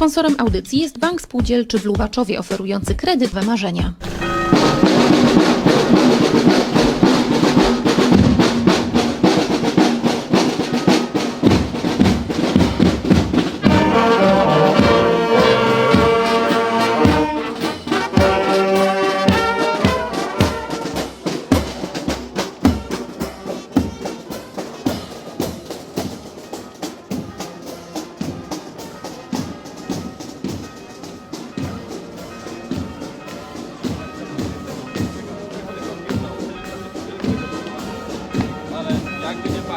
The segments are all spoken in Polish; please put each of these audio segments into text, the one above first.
Sponsorem audycji jest Bank Spółdzielczy w Lubaczowie oferujący kredyt we marzenia.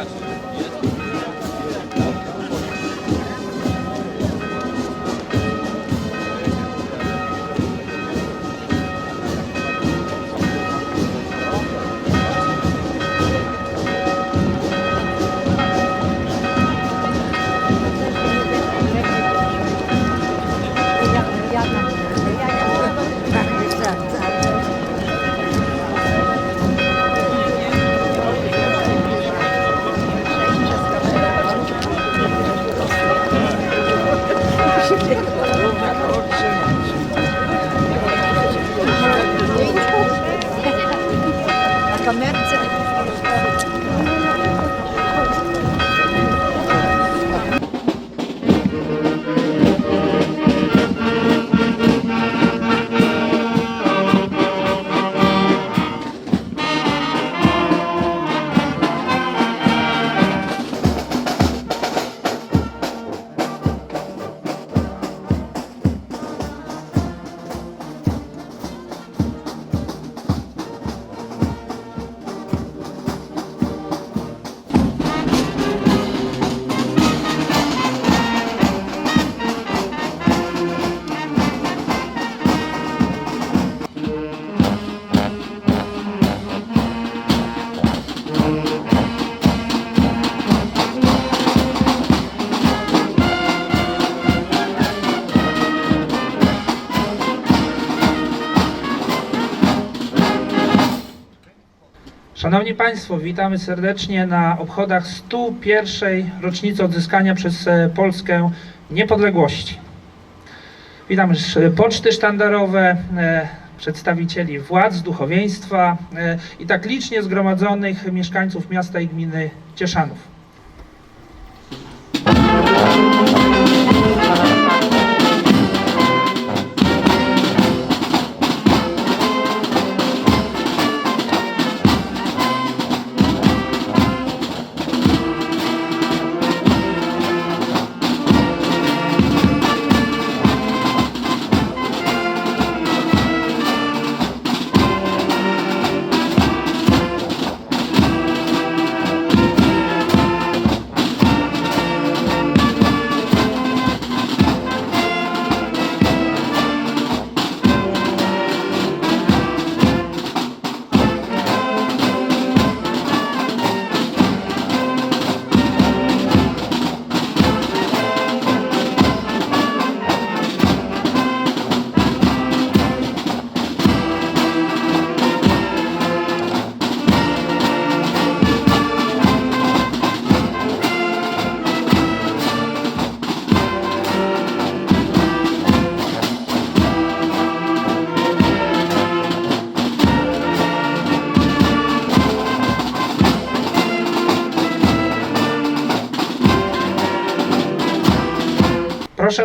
удачі! Na Szanowni Państwo, witamy serdecznie na obchodach 101. rocznicy odzyskania przez e, Polskę niepodległości. Witam też e, poczty sztandarowe, e, przedstawicieli władz, duchowieństwa i tak licznie zgromadzonych mieszkańców miasta i gminy Cieszanów.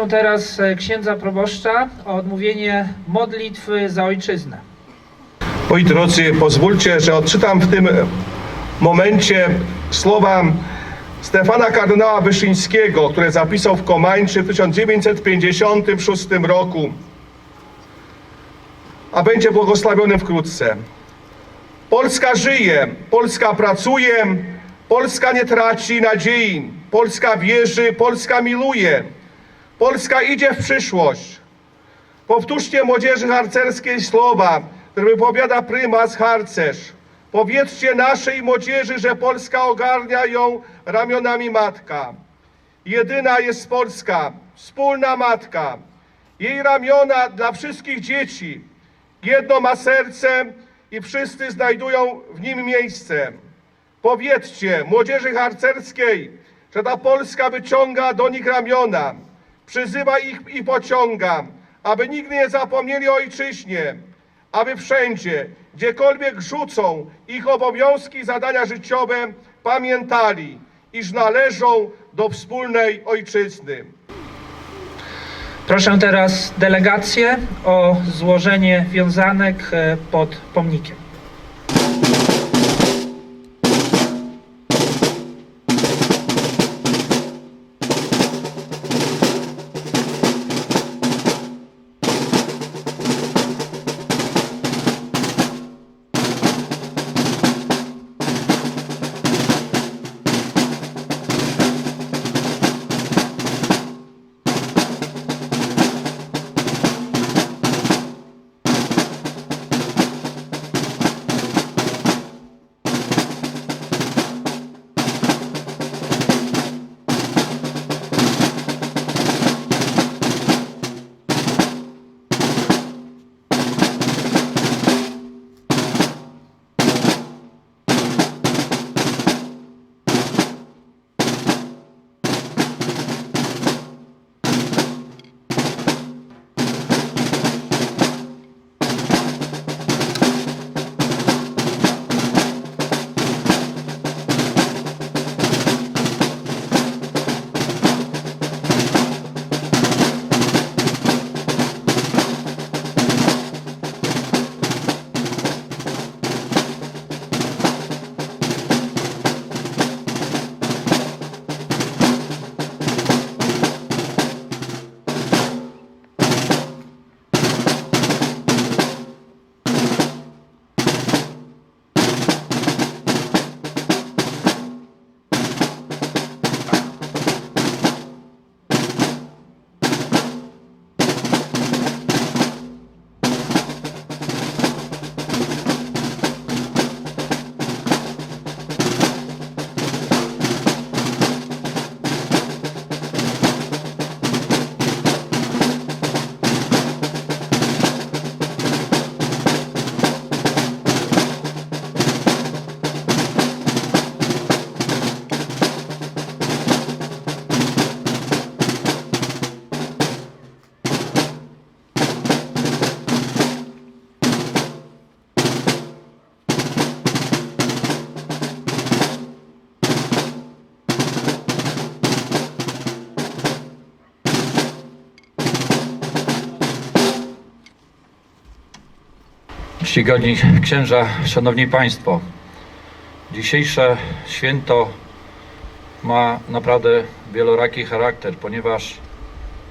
Teraz e, księdza proboszcza o odmówienie modlitwy za ojczyznę. Moi drodzy, pozwólcie, że odczytam w tym momencie słowa Stefana kardynała Wyszyńskiego, które zapisał w Komańczy w 1956 roku, a będzie błogosławiony wkrótce. Polska żyje, Polska pracuje, Polska nie traci nadziei, Polska wierzy, Polska miluje, Polska idzie w przyszłość. Powtórzcie młodzieży harcerskiej słowa, które wypowiada prymas harcerz. Powiedzcie naszej młodzieży, że Polska ogarnia ją ramionami matka. Jedyna jest Polska, wspólna matka. Jej ramiona dla wszystkich dzieci. Jedno ma serce i wszyscy znajdują w nim miejsce. Powiedzcie młodzieży harcerskiej, że ta Polska wyciąga do nich ramiona. Przyzywa ich i pociąga, aby nigdy nie zapomnieli o ojczyźnie, aby wszędzie, gdziekolwiek rzucą ich obowiązki i zadania życiowe, pamiętali, iż należą do wspólnej ojczyzny. Proszę teraz delegację o złożenie wiązanek e, pod pomnikiem. Czcigodni księża, szanowni państwo, dzisiejsze święto ma naprawdę wieloraki charakter, ponieważ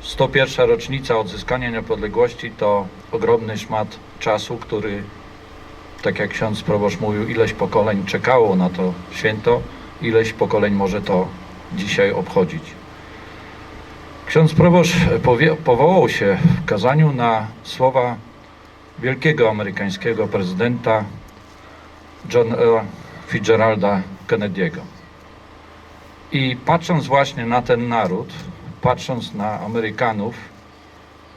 101 rocznica odzyskania niepodległości to ogromny szmat czasu, który, tak jak ksiądz proboszcz mówił, ileś pokoleń czekało na to święto, ileś pokoleń może to dzisiaj obchodzić. Ksiądz proboszcz powołał się w kazaniu na słowa wielkiego amerykańskiego prezydenta John F. Fitzgeralda Kennedy'ego. I patrząc właśnie na ten naród, patrząc na Amerykanów,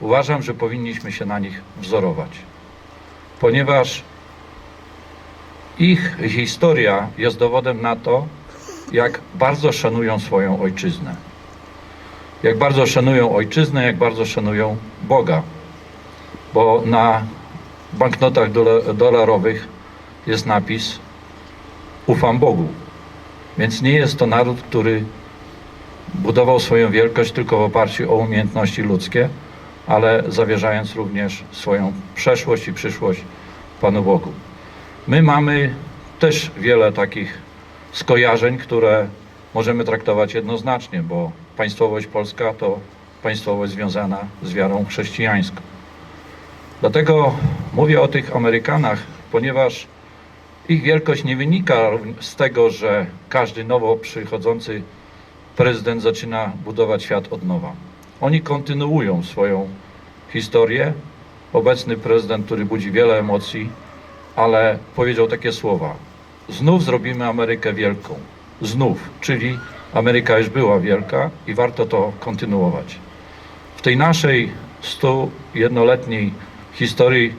uważam, że powinniśmy się na nich wzorować, ponieważ ich historia jest dowodem na to, jak bardzo szanują swoją ojczyznę. Jak bardzo szanują ojczyznę, jak bardzo szanują Boga. Bo na banknotach dola- dolarowych jest napis Ufam Bogu. Więc nie jest to naród, który budował swoją wielkość tylko w oparciu o umiejętności ludzkie, ale zawierzając również swoją przeszłość i przyszłość Panu Bogu. My mamy też wiele takich skojarzeń, które możemy traktować jednoznacznie, bo państwowość polska to państwowość związana z wiarą chrześcijańską. Dlatego mówię o tych Amerykanach, ponieważ ich wielkość nie wynika z tego, że każdy nowo przychodzący prezydent zaczyna budować świat od nowa. Oni kontynuują swoją historię. Obecny prezydent, który budzi wiele emocji, ale powiedział takie słowa: Znów zrobimy Amerykę wielką. Znów, czyli Ameryka już była wielka i warto to kontynuować. W tej naszej 101-letniej historii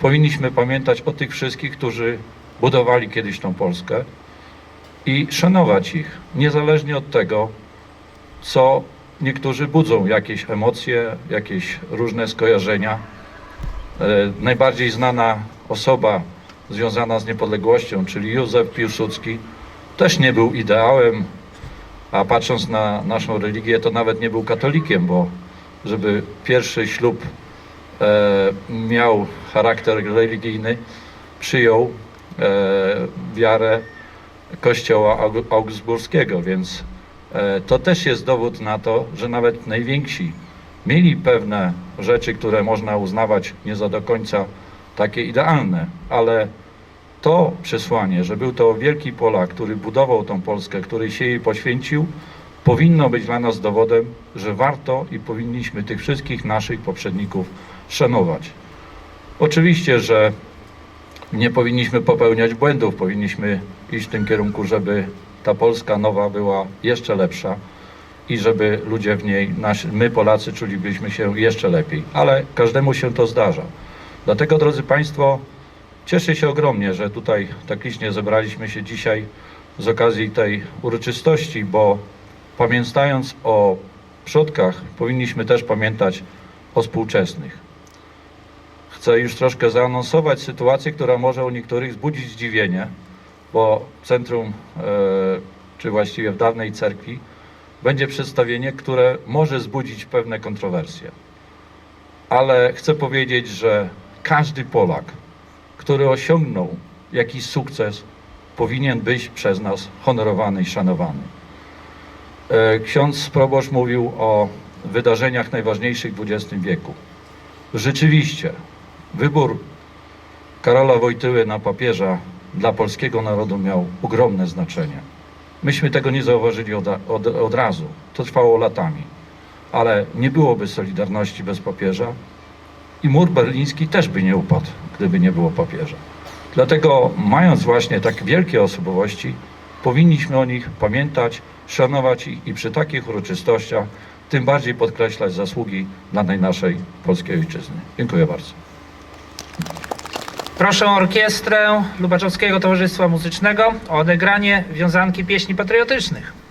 powinniśmy pamiętać o tych wszystkich, którzy budowali kiedyś tą Polskę i szanować ich, niezależnie od tego, co niektórzy budzą jakieś emocje, jakieś różne skojarzenia. E, Najbardziej znana osoba związana z niepodległością, czyli Józef Piłsudski, też nie był ideałem, a patrząc na naszą religię, to nawet nie był katolikiem, bo żeby pierwszy ślub miał charakter religijny, przyjął e, wiarę kościoła Aug- augsburskiego, więc e, to też jest dowód na to, że nawet najwięksi mieli pewne rzeczy, które można uznawać nie za do końca takie idealne, ale to przesłanie, że był to wielki Polak, który budował tą Polskę, który się jej poświęcił, powinno być dla nas dowodem, że warto i powinniśmy tych wszystkich naszych poprzedników szanować. Oczywiście, że nie powinniśmy popełniać błędów, powinniśmy iść w tym kierunku, żeby ta Polska nowa była jeszcze lepsza i żeby ludzie w niej, my Polacy, czulibyśmy się jeszcze lepiej. Ale każdemu się to zdarza. Dlatego, drodzy Państwo, cieszę się ogromnie, że tutaj tak licznie zebraliśmy się dzisiaj z okazji tej uroczystości, bo pamiętając o przodkach, powinniśmy też pamiętać o współczesnych. Chcę już troszkę zaanonsować sytuację, która może u niektórych wzbudzić zdziwienie, bo w centrum, e, czy właściwie w dawnej cerkwi, będzie przedstawienie, które może wzbudzić pewne kontrowersje. Ale chcę powiedzieć, że każdy Polak, który osiągnął jakiś sukces, powinien być przez nas honorowany i szanowany. E, Ksiądz proboszcz mówił o wydarzeniach najważniejszych w XX wieku. Rzeczywiście, wybór Karola Wojtyły na papieża dla polskiego narodu miał ogromne znaczenie. Myśmy tego nie zauważyli od, od, od razu. To trwało latami. Ale nie byłoby Solidarności bez papieża i mur berliński też by nie upadł, gdyby nie było papieża. Dlatego, mając właśnie tak wielkie osobowości, powinniśmy o nich pamiętać, szanować ich i przy takich uroczystościach tym bardziej podkreślać zasługi danej naszej polskiej ojczyzny. Dziękuję bardzo. Proszę orkiestrę Lubaczowskiego Towarzystwa Muzycznego o odegranie wiązanki pieśni patriotycznych.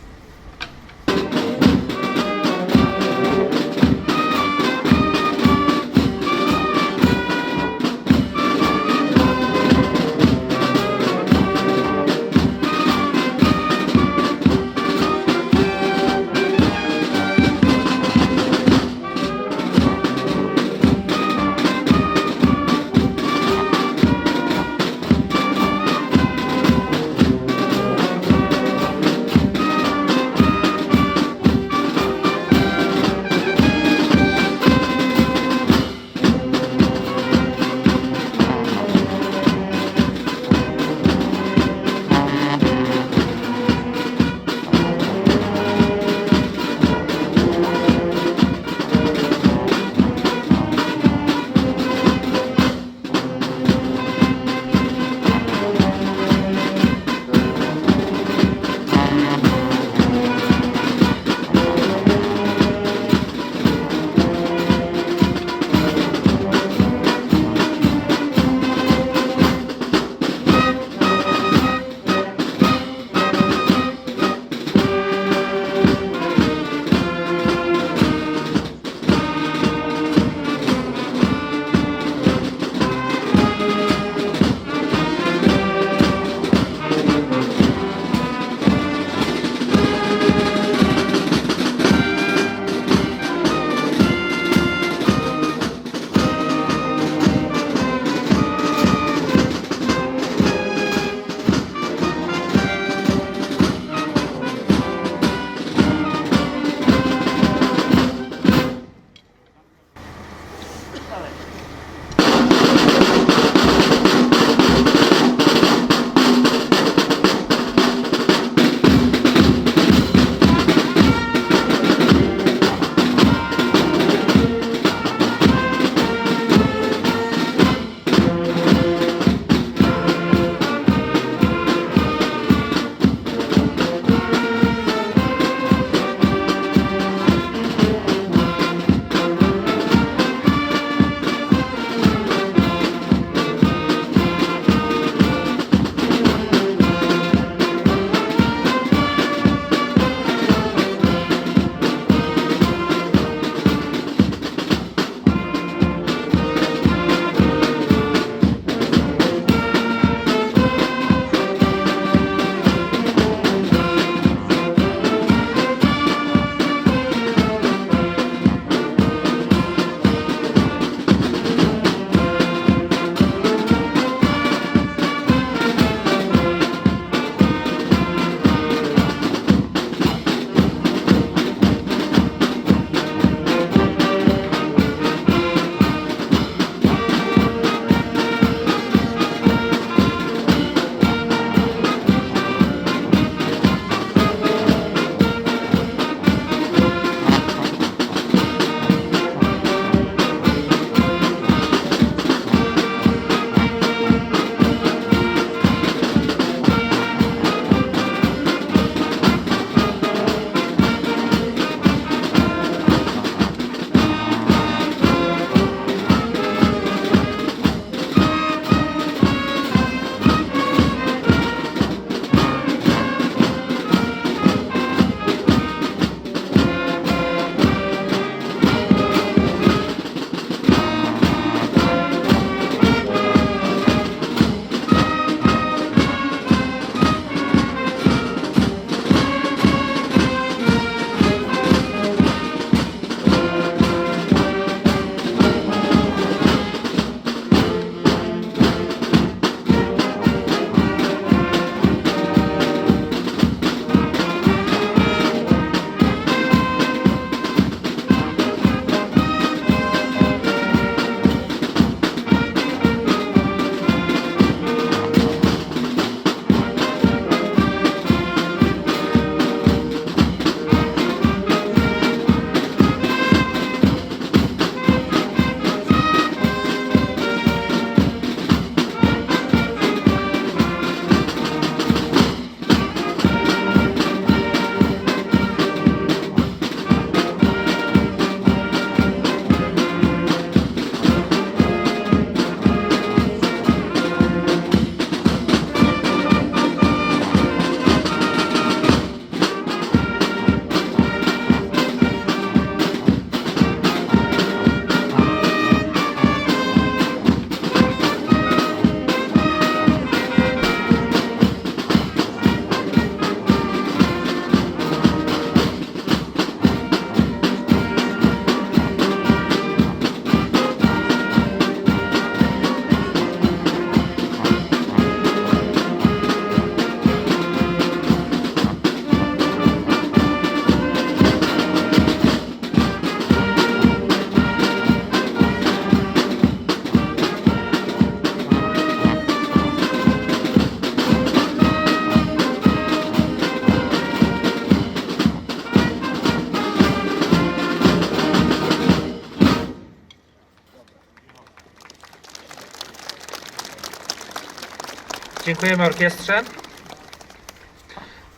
Dziękujemy orkiestrze.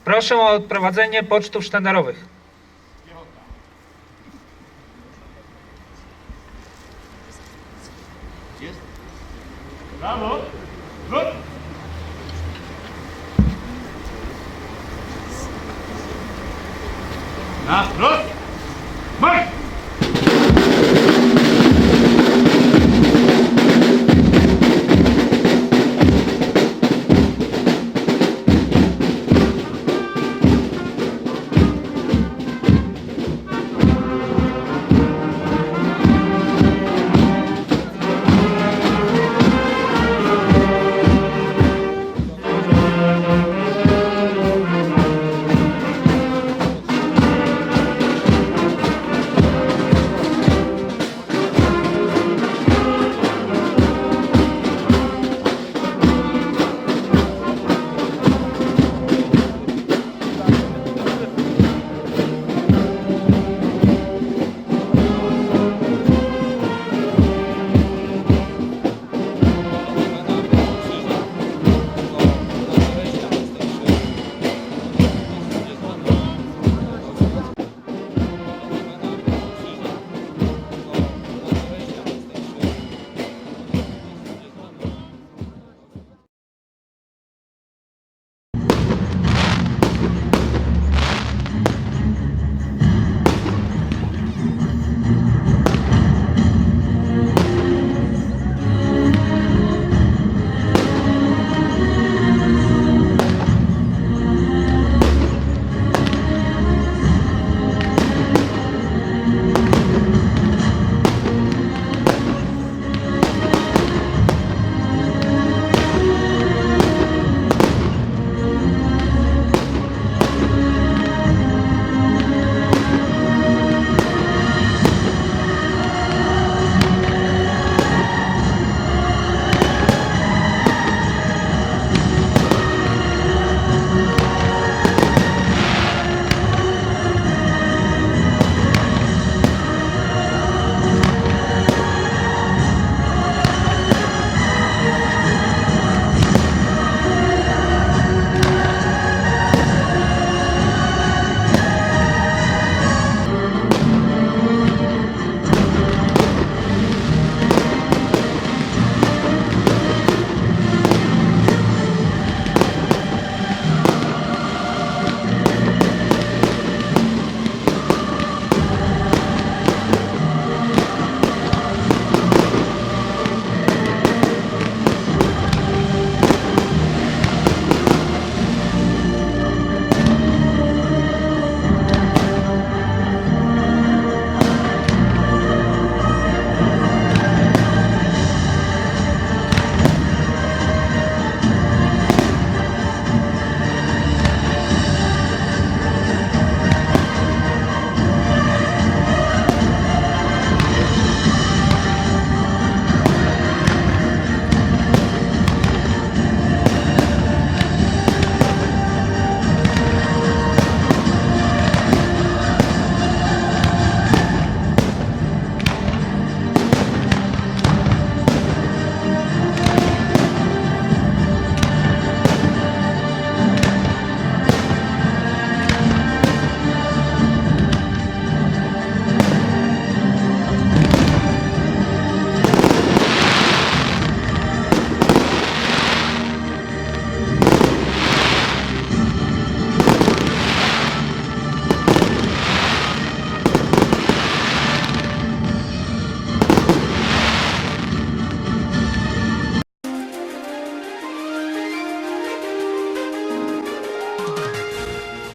Proszę o odprowadzenie pocztów sztandarowych.